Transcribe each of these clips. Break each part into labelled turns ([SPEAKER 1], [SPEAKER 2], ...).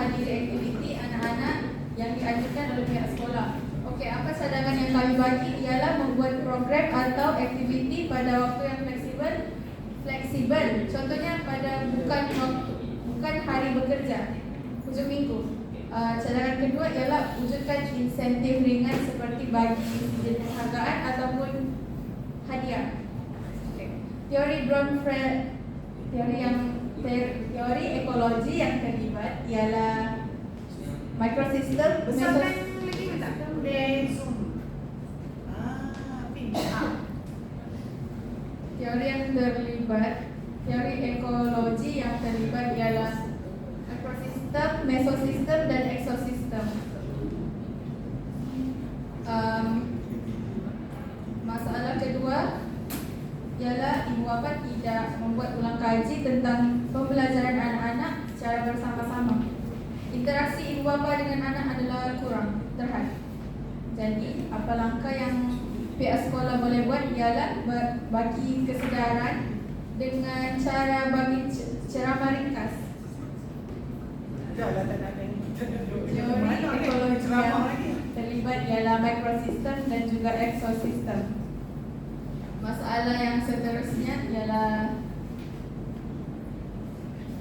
[SPEAKER 1] menghadiri aktiviti anak-anak yang diajukan oleh pihak sekolah. Okey, apa cadangan yang kami bagi ialah membuat program atau aktiviti pada waktu yang fleksibel fleksibel. Contohnya pada bukan waktu bukan hari bekerja, hujung minggu. Uh, cadangan kedua ialah wujudkan insentif ringan seperti bagi sijil penghargaan ataupun hadiah. Okay. Teori Bromfeld, teori yang teori ekologi yang terlibat ialah microsystem,
[SPEAKER 2] Besarkan
[SPEAKER 1] mesos-
[SPEAKER 2] lagi ke tak? Boleh zoom. Ah, pintar.
[SPEAKER 1] Teori yang terlibat, teori ekologi yang terlibat ialah ekosistem, mesosistem dan ekosistem. Um, masalah kedua ialah ibu bapa tidak membuat ulang kaji tentang pembelajaran anak-anak secara bersama-sama. Interaksi ibu bapa dengan anak adalah kurang terhad. Jadi, apa langkah yang pihak sekolah boleh buat ialah ba- bagi kesedaran dengan cara bagi ceramah ringkas. Teori ekologi yang terlibat ialah microsystem dan juga exosystem. Masalah yang seterusnya ialah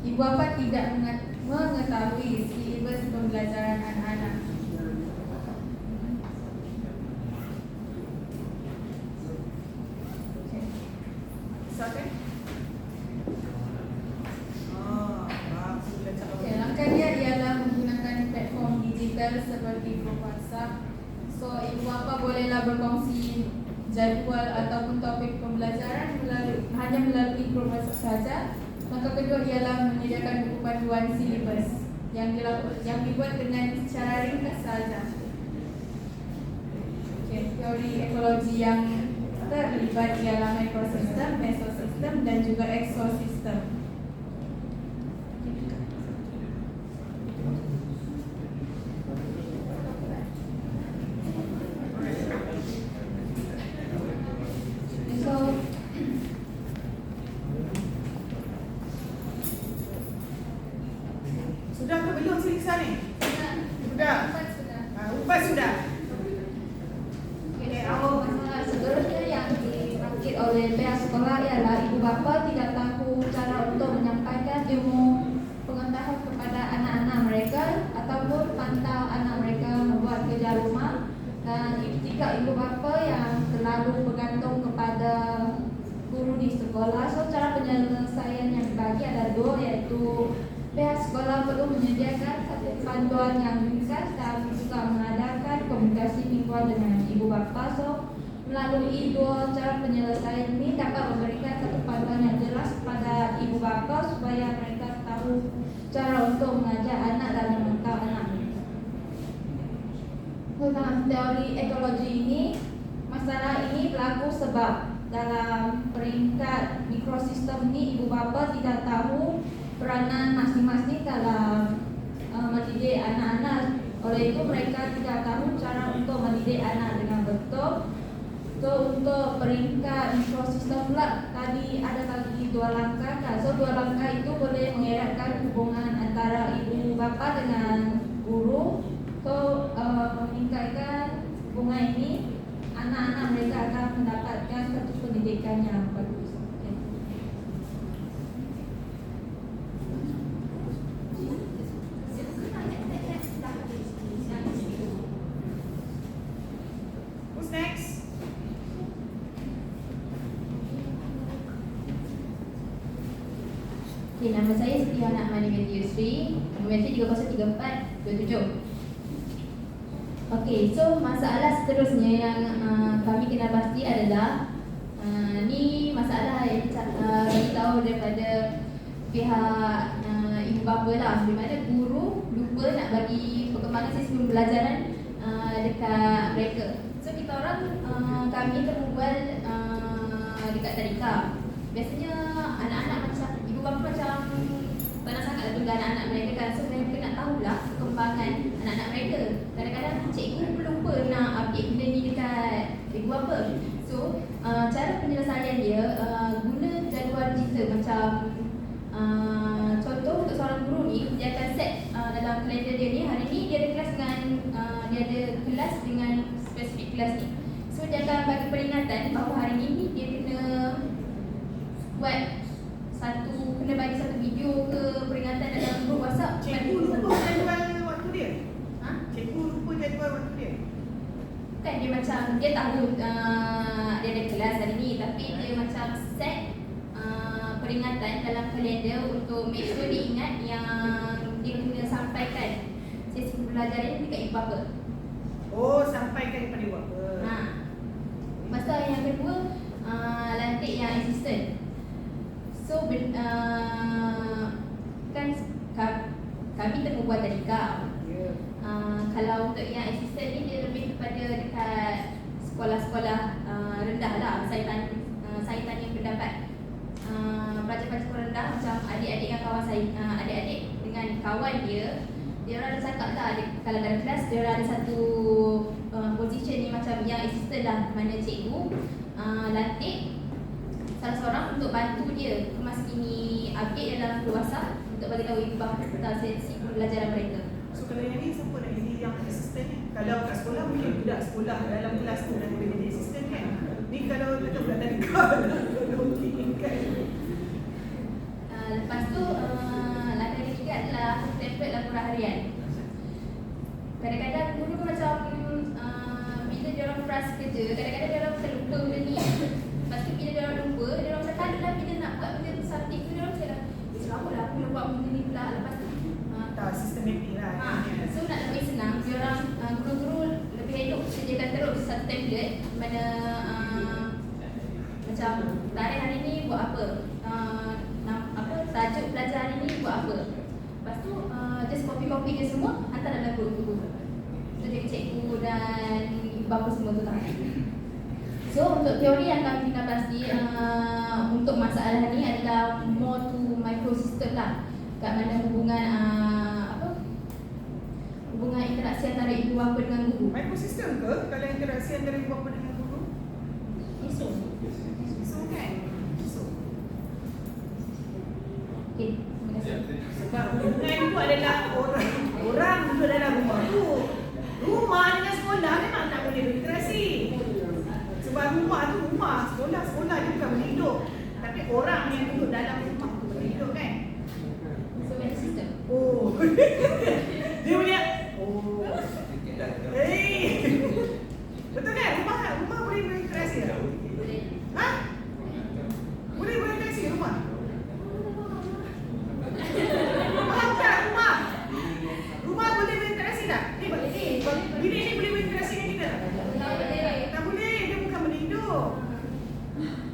[SPEAKER 1] ibu bapa tidak mengetahui silibus pembelajaran anak-anak. Digital seperti WhatsApp. So, ibu bapa bolehlah berkongsi jadual ataupun topik pembelajaran melalui, hanya melalui WhatsApp saja. Langkah kedua ialah menyediakan buku panduan silibus yang dilakukan yang dibuat dengan cara ringkas saja. Okay, teori ekologi yang terlibat ialah microsystem, mesosistem dan juga exosistem. So,
[SPEAKER 2] Sudah ke belum siksa ni? Sudah.
[SPEAKER 1] Empat sudah.
[SPEAKER 2] Ah, upas sudah.
[SPEAKER 3] Jadi awal masalah seterusnya yang dibangkit oleh pihak sekolah ialah ibu bapa tidak tahu cara untuk menyampaikan ilmu pengetahuan kepada anak-anak mereka ataupun pantau anak mereka membuat kerja rumah dan jika ibu bapa yang terlalu bergantung kepada guru di sekolah so cara penyelesaian yang dibagi ada dua iaitu pihak sekolah perlu menyediakan satu yang ringkas dan juga mengadakan komunikasi mingguan dengan ibu bapa so melalui dua cara penyelesaian ini dapat memberikan satu panduan yang jelas kepada ibu bapa supaya mereka tahu cara untuk mengajar anak dan tentang teori ekologi ini masalah ini berlaku sebab dalam peringkat mikrosistem ini ibu bapa tidak tahu peranan masing-masing dalam uh, mendidik anak-anak. Oleh itu mereka tidak tahu cara untuk mendidik anak dengan betul. So untuk peringkat mikrosistem pula tadi ada lagi dua langkah kan so dua langkah itu boleh mengeratkan hubungan antara ibu bapa dengan guru. So uh, meningkatkan hubungan ini anak-anak mereka akan satu pendidikan yang bagus okay.
[SPEAKER 2] Who's next?
[SPEAKER 3] Okay, nama saya Siti Hana Mani binti Yusri Nombor entry 303427 Okey, so masalah seterusnya yang uh, kami kena pasti adalah uh, Ni masalah yang uh, kami tahu daripada pihak uh, ibu bapa lah. Di mana guru lupa nak bagi perkembangan sistem pembelajaran uh, dekat mereka. So kita orang, uh, kami terbual uh, dekat tadika. Biasanya anak-anak macam ibu bapa macam juga anak-anak mereka kan. So mereka nak tahulah perkembangan anak-anak mereka. Kadang-kadang cikgu pun lupa nak update benda ni dekat ibu bapa So uh, cara penyelesaian dia uh, guna jadual digital macam uh, Contoh untuk seorang guru ni Dia akan set uh, dalam kalender dia ni Hari ni dia ada kelas dengan uh, Dia ada kelas dengan spesifik kelas ni So dia akan bagi peringatan bahawa hari ni dia kena buat satu kena bagi satu video ke peringatan dalam grup WhatsApp
[SPEAKER 2] Cikgu lupa jadual waktu dia.
[SPEAKER 3] Ha?
[SPEAKER 2] Cikgu lupa jadual waktu dia.
[SPEAKER 3] Kan dia macam dia tahu uh, dia ada kelas hari ni tapi dia macam set uh, peringatan dalam kalender untuk make sure dia ingat yang dia kena sampaikan sesi pembelajaran ni dekat ibu bapa.
[SPEAKER 2] Oh, sampaikan kepada ibu apa?
[SPEAKER 3] Ha. Pasal yang kedua uh, lantik yang assistant. So ben, uh, kan ka- kami tengah buat tadika.
[SPEAKER 2] Ya.
[SPEAKER 3] Uh, kalau untuk yang assistant ni dia lebih kepada dekat sekolah-sekolah uh, rendah lah saitan uh, saitan yang berdapat uh, pelajar-pelajar sekolah rendah macam adik-adik yang kawan saya uh, adik-adik dengan kawan dia dia orang ada cakap lah dia, kalau dalam kelas dia orang ada satu uh, position ni macam yang assistant lah mana cikgu uh, lantik salah seorang untuk bantu dia kemaskini update dalam grup WhatsApp untuk bagi tahu ibu bapa tentang sesi pembelajaran mereka.
[SPEAKER 2] So kalau yang ni siapa nak jadi yang asisten ni? Kalau kat sekolah mungkin budak sekolah dalam kelas tu nak boleh jadi asisten kan? Ni kalau kata budak tadi okey kan?
[SPEAKER 3] Uh, lepas tu uh, langkah ketiga adalah template laporan harian. Kadang-kadang guru macam uh, bila dia orang frust kerja, kadang-kadang dia orang terlupa benda ni. Lepas tu bila dia orang lupa, dia orang macam kali lah bila nak buat benda something tu dia orang macam eh selama lah aku nak buat benda ni pula. Lepas tu uh,
[SPEAKER 2] Tak sistematik lah.
[SPEAKER 3] Ha,
[SPEAKER 2] kan?
[SPEAKER 3] so nak lebih senang, dia orang uh, guru-guru lebih elok sediakan terus satu template mana uh, macam tarikh hari ni buat apa, uh, nam, apa tajuk pelajar hari ni buat apa. Lepas tu uh, just copy-copy je semua hantar dalam group tu. So jadi cikgu dan ibu bapa semua tu tahu. So untuk teori yang kami nak pasti uh, untuk masalah ni adalah more to microsystem lah. Kat mana hubungan uh, apa hubungan interaksi antara ibu bapa dengan guru.
[SPEAKER 2] Microsystem ke kalau interaksi antara ibu bapa dengan guru?
[SPEAKER 3] Isu.
[SPEAKER 2] So kan? So.
[SPEAKER 3] Okey, terima.
[SPEAKER 2] Sebab hubungan itu adalah orang duduk dalam rumah tu. Rumah dengan sekolah memang tak boleh berinteraksi. Sebab rumah tu rumah, sekolah sekolah dia bukan boleh hidup. Tapi orang yang duduk dalam rumah tu boleh hidup kan?
[SPEAKER 3] So macam sistem.
[SPEAKER 2] Oh. dia punya oh. Hey. Betul kan? Rumah rumah boleh berinteraksi tak?
[SPEAKER 3] Boleh.
[SPEAKER 2] Ha? Boleh berinteraksi rumah? Faham tak rumah? Rumah boleh berinteraksi tak? Eh, balik ni. Bini ni boleh berinteraksi dengan kita?
[SPEAKER 3] Tak boleh.
[SPEAKER 2] Tak boleh, dia bukan boleh hidup.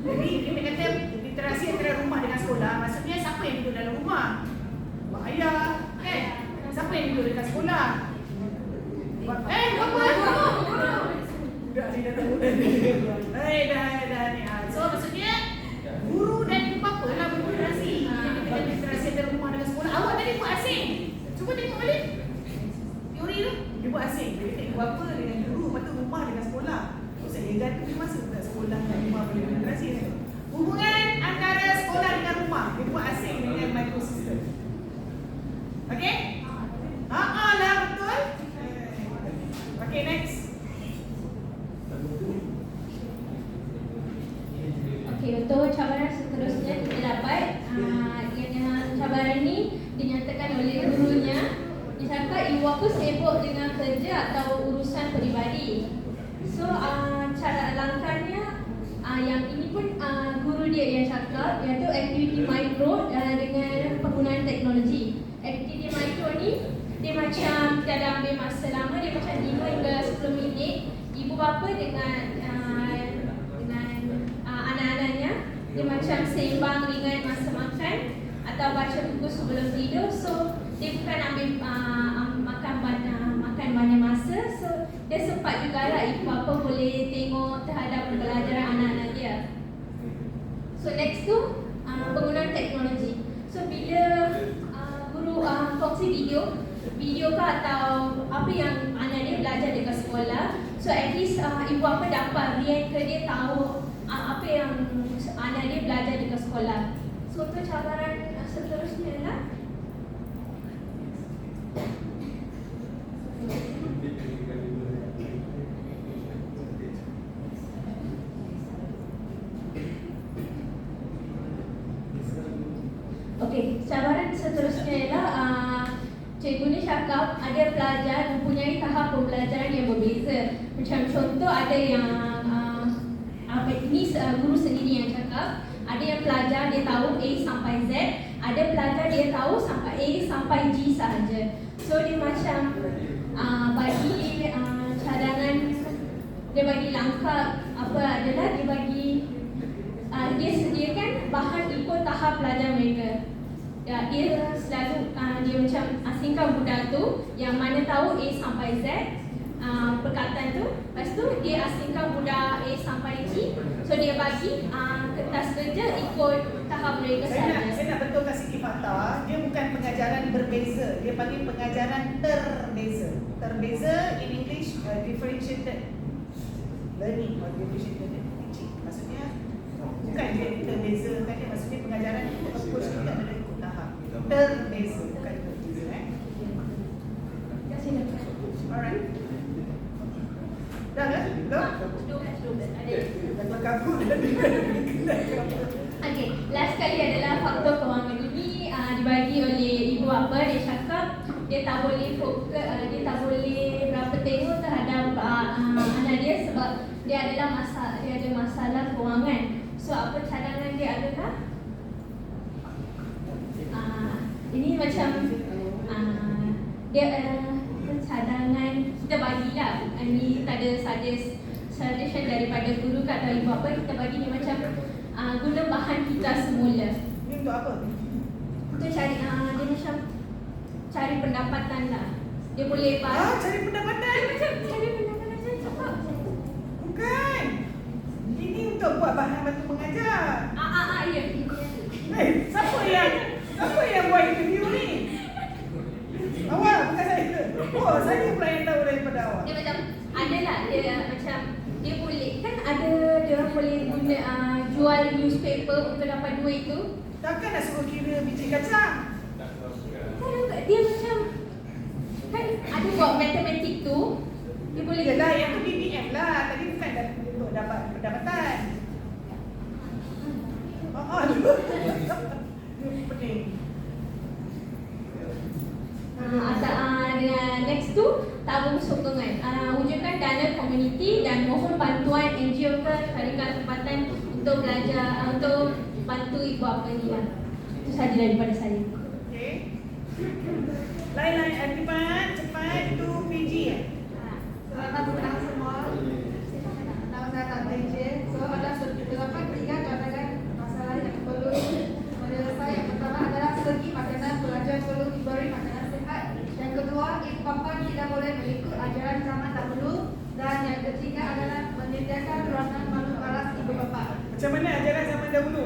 [SPEAKER 2] Jadi kita kata interaksi antara rumah dengan sekolah, maksudnya siapa yang duduk dalam rumah? Mak ayah, kan? Siapa yang duduk dekat sekolah? Eh, bapa, guru, guru. Budak ni dah tahu. Eh, dah, dah ni. Ah, So maksudnya guru dan ibu bapa lah berinteraksi. Jadi kita kata interaksi antara rumah dengan sekolah. Awak tadi buat asing. Cuba tengok balik. Teori tu dia buat asing. Dia kata ibu bapa dengan guru, lepas tu rumah dengan sekolah. So saya ganti dia masa budak sekolah dan rumah boleh berinteraksi kan? Hubungan antara sekolah dengan rumah dia buat asing dengan microsystem. Okay? Ha ah lah betul. Okay next.
[SPEAKER 3] Okey, untuk cabaran seterusnya kita dapat uh, yang cabaran ni dinyatakan oleh gurunya disangka ibu bapa sibuk dengan kerja atau urusan peribadi. So uh, cara langkahnya uh, yang ini pun uh, guru dia yang cakap iaitu aktiviti mikro uh, dengan penggunaan teknologi. Aktiviti mikro ni dia ada ambil masa lama dia macam 5 hingga 10 minit. Ibu bapa dengan uh, dengan uh, anak-anaknya dia macam seimbang dengan masa makan atau baca buku sebelum tidur. So dia bukan ambil uh, makan banyak makan banyak masa. So dia sempat jugalah ibu bapa boleh tengok terhadap pembelajaran anak-anak dia. So next tu uh, penggunaan teknologi so bila uh, guru video ke atau apa yang anak dia belajar dekat sekolah. So at least uh, ibu apa dapat react ke dia tahu uh, apa yang anak dia belajar dekat sekolah. So untuk cabaran uh, seterusnya adalah Okey, cabaran seterusnya ialah uh, cikgu ni cakap ada pelajar mempunyai tahap pembelajaran yang berbeza. Macam contoh ada yang uh, apa ini uh, guru sendiri yang cakap, ada yang pelajar dia tahu A sampai Z, ada pelajar dia tahu sampai A sampai G sahaja. So dia macam uh, bagi uh, cadangan dia bagi langkah apa adalah dia bagi uh, dia sediakan bahan ikut tahap pelajar mereka. Ya, dia selalu uh, dia macam asingkan budak tu yang mana tahu A sampai Z uh, perkataan tu. Lepas tu dia asingkan budak A sampai G. So dia bagi uh, kertas kerja ikut tahap mereka
[SPEAKER 2] Saya nak, saya nak betulkan sikit fakta. Dia bukan pengajaran berbeza. Dia panggil pengajaran terbeza. Terbeza in English uh, differentiated learning or differentiated teaching. Maksudnya bukan dia terbeza kan dia maksudnya pengajaran itu approach kita eh. Alright. Dah kan? Belum?
[SPEAKER 3] Dua belas, dua belas. Ada.
[SPEAKER 2] Dah berkabut dah dengar.
[SPEAKER 3] Okey, last kali adalah faktor kewangan ini uh, dibagi oleh ibu apa dia cakap dia tak boleh fokus uh, dia tak boleh berapa tengok terhadap uh, anak dia sebab dia adalah masa dia ada masalah kewangan. So apa cadangan dia adalah uh, ini macam uh, dia uh, cadangan kita ini tak ada suggest suggestion daripada guru ke atau ibu apa kita bagi ni macam uh, guna bahan kita semula
[SPEAKER 2] Ni untuk apa?
[SPEAKER 3] untuk cari uh, dia macam cari pendapatan lah dia boleh
[SPEAKER 2] Ah,
[SPEAKER 3] pas
[SPEAKER 2] cari pendapatan.
[SPEAKER 3] dia macam cari pendapatan saya cakap
[SPEAKER 2] Bukan. Ini untuk buat bahan bantu mengajar.
[SPEAKER 3] ah ah ah ya
[SPEAKER 2] Eh, siapa yang siapa yang buat interview ni? Awak bukan saya. Oh, saya pula yang tahu daripada awak.
[SPEAKER 3] dia macam ada lah dia macam dia boleh kan ada dia orang boleh guna uh, jual newspaper untuk dapat duit tu
[SPEAKER 2] Takkan nak suruh kira biji kacang?
[SPEAKER 3] kan dia macam kan ada buat matematik
[SPEAKER 2] lah.
[SPEAKER 3] Itu sahaja daripada saya.
[SPEAKER 2] Okey. Lain-lain Adipan, cepat itu PG eh?
[SPEAKER 4] Selamat petang semua. Nama saya Tan Teng Jin. So ada terdapat tiga cadangan masalah yang perlu menyelesaikan. Yang pertama adalah segi makanan pelajar perlu diberi makanan sihat. Yang kedua, ibu bapa tidak boleh mengikut ajaran zaman dahulu. Dan yang ketiga adalah menyediakan ruangan malu balas ibu bapa.
[SPEAKER 2] Macam mana ajaran zaman dahulu?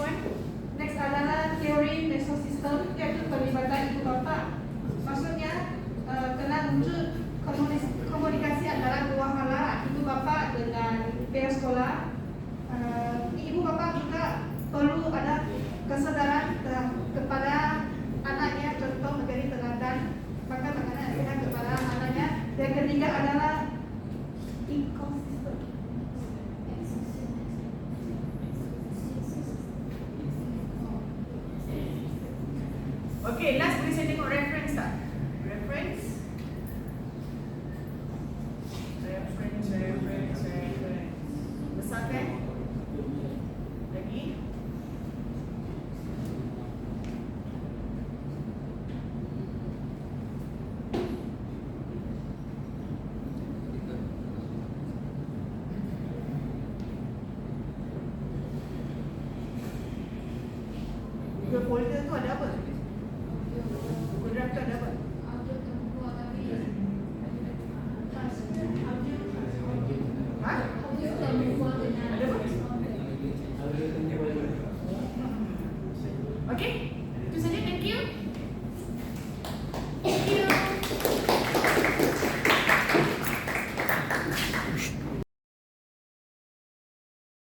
[SPEAKER 2] One, next
[SPEAKER 4] adalah teori mesosistem iaitu pelibatan ibu bapa. Maksudnya uh, kena komunis- komunikasi antara dua malah ibu bapa dengan pihak sekolah. Uh, ibu bapa juga perlu ada kesedaran ke- kepada anaknya contoh menjadi teladan makan makanan kepada anaknya. Yang ketiga adalah ekosistem.
[SPEAKER 2] Okay, last